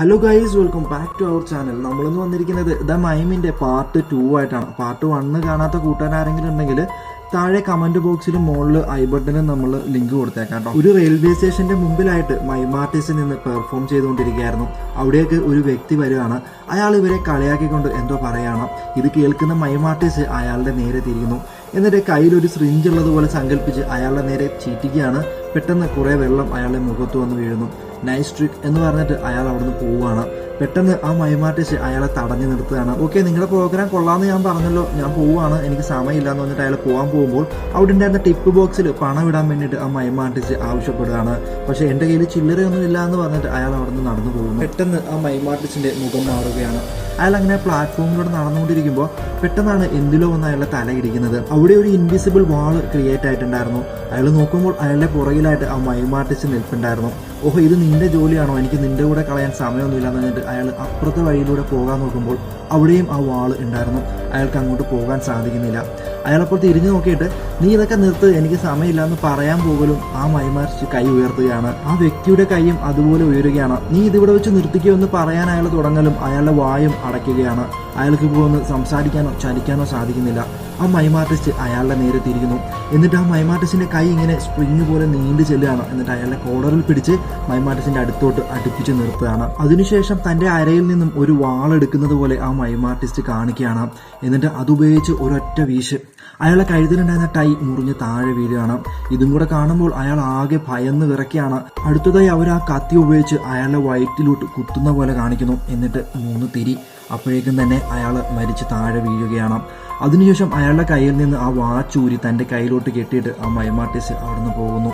Hello guys welcome back to our channel നമ്മളിന്ന് വന്നിരിക്കുന്നത് the മൈമിന്റെ പാർട്ട് ടു ആയിട്ടാണ്. പാർട്ട് വണ്ണ് കാണാത്ത കൂട്ടാൻ ആരെങ്കിലും ഉണ്ടെങ്കിൽ താഴെ കമന്റ് ബോക്സിലും മുകളിൽ ഐ ബട്ടനും നമ്മൾ ലിങ്ക് കൊടുത്തേക്കാം ഒരു റെയിൽവേ സ്റ്റേഷന്റെ മുമ്പിലായിട്ട് മൈമാർട്ടിസിൽ നിന്ന് പെർഫോം ചെയ്തുകൊണ്ടിരിക്കുകയായിരുന്നു. അവിടേക്ക് ഒരു വ്യക്തി വരികയാണ്. അയാൾ ഇവരെ കളിയാക്കിക്കൊണ്ട് എന്തോ പറയാണ്. ഇത് കേൾക്കുന്ന മൈമാർട്ടിസ് അയാളുടെ നേരെ തിരിയുന്നു. എന്നിട്ട് കയ്യിൽ ഒരു സിറിഞ്ച് ഉള്ളതുപോലെ സങ്കല്പിച്ച് അയാളുടെ നേരെ ചീറ്റിക്കുകയാണ്. പെട്ടെന്ന് കുറെ വെള്ളം അയാളുടെ മുഖത്ത് വന്ന് വീഴുന്നു. നൈസ് ട്രിക്ക് എന്ന് പറഞ്ഞിട്ട് അയാൾ അവിടുന്ന് പോവുകയാണ്. പെട്ടെന്ന് ആ മൈമാട്ടിച്ച് അയാളെ തടഞ്ഞു നിർത്തുകയാണ്. ഓക്കെ നിങ്ങളുടെ പ്രോഗ്രാം കൊള്ളാമെന്ന് ഞാൻ പറഞ്ഞല്ലോ. ഞാൻ പോവുകയാണ്. എനിക്ക് സമയമില്ല എന്ന് പറഞ്ഞിട്ട് അയാൾ പോകാൻ പോകുമ്പോൾ അവിടെ ഉണ്ടായിരുന്ന ടിപ്പ് ബോക്സിൽ പണം ഇടാൻ വേണ്ടിയിട്ട് ആ മൈമാട്ടിച്ച് ആവശ്യപ്പെടുകയാണ്. പക്ഷെ എന്റെ കയ്യിൽ ചില്ലറയൊന്നും ഇല്ല എന്ന് പറഞ്ഞിട്ട് അയാൾ അവിടുന്ന് നടന്നു പോകുന്നു. പെട്ടെന്ന് ആ മൈമാർട്ടിസ്റ്റിന്റെ മുഖം മാറുകയാണ്. അയാൾ അങ്ങനെ പ്ലാറ്റ്ഫോമിലൂടെ നടന്നുകൊണ്ടിരിക്കുമ്പോൾ പെട്ടെന്നാണ് എന്തിലോ വന്ന് അയാളുടെ തല ഇടിക്കുന്നത്. അവിടെ ഒരു ഇൻവിസിബിൾ വാൾ ക്രിയേറ്റ് ആയിട്ടുണ്ടായിരുന്നു. അയാൾ നോക്കുമ്പോൾ അയാളുടെ പുറകിലായിട്ട് ആ മൈമാർട്ടിച്ച് നിൽപ്പുണ്ടായിരുന്നു. ഓഹോ ഇത് നിന്റെ ജോലിയാണോ? എനിക്ക് നിന്റെ കൂടെ കളയാൻ സമയമൊന്നുമില്ല എന്ന് പറഞ്ഞിട്ട് അയാൾ അപ്പുറത്തെ വഴിയിലൂടെ പോകാൻ നോക്കുമ്പോൾ അവിടെയും ആ വാൾ ഉണ്ടായിരുന്നു. അയാൾക്ക് അങ്ങോട്ട് പോകാൻ സാധിക്കുന്നില്ല. അയാളപ്പോൾ തിരിഞ്ഞു നോക്കിയിട്ട് നീ ഇതൊക്കെ നിർത്ത് എനിക്ക് സമയമില്ല എന്ന് പറയാൻ പോകലും ആ മൈമാർച്ച് കൈ ഉയർത്തുകയാണ്. ആ വ്യക്തിയുടെ കൈയും അതുപോലെ ഉയരുകയാണ്. നീ ഇതിവിടെ വെച്ച് നിർത്തിക്കോ എന്ന് പറയാൻ അയാൾ തുടങ്ങലും അയാളുടെ വായും അടയ്ക്കുകയാണ്. അയാൾക്ക് ഇപ്പോൾ സംസാരിക്കാനോ ചലിക്കാനോ സാധിക്കുന്നില്ല. ആ മൈമാർട്ടിസ്റ്റ് അയാളുടെ നേരെ തിരിയുന്നു. എന്നിട്ട് ആ മൈമാർട്ടിസ്റ്റിന്റെ കൈ ഇങ്ങനെ സ്പ്രിങ് പോലെ നീണ്ടു ചെല്ലുകയാണ്. എന്നിട്ട് അയാളുടെ കോളറിൽ പിടിച്ച് മൈമാർട്ടിസ്റ്റിന്റെ അടുത്തോട്ട് അടുപ്പിച്ച് നിർത്തുകയാണ്. അതിനുശേഷം തന്റെ അരയിൽ നിന്നും ഒരു വാളെടുക്കുന്നത് പോലെ ആ മൈമാർട്ടിസ്റ്റ് കാണിക്കുകയാണ്. എന്നിട്ട് അതുപയോഗിച്ച് ഒരൊറ്റ വീശ്. അയാളെ കഴുതിലുണ്ടായിരുന്ന ടൈ മുറിഞ്ഞ് താഴെ വീഴുകയാണ്. ഇതും കൂടെ കാണുമ്പോൾ അയാൾ ആകെ ഭയന്ന് വിറയ്ക്കുകയാണ്. അടുത്തതായി അവർ ആ കത്തി ഉപയോഗിച്ച് അയാളുടെ വയറ്റിലോട്ട് കുത്തുന്ന പോലെ കാണിക്കുന്നു. എന്നിട്ട് മൂന്ന് തിരി. അപ്പോഴേക്കും തന്നെ അയാൾ മരിച്ച് താഴെ വീഴുകയാണ്. അതിനുശേഷം അയാളുടെ കയ്യിൽ നിന്ന് ആ വാച്ച് ഊരി തന്റെ കയ്യിലോട്ട് കെട്ടിയിട്ട് ആ മൈമാർട്ടിസ് അവിടുന്ന് പോകുന്നു.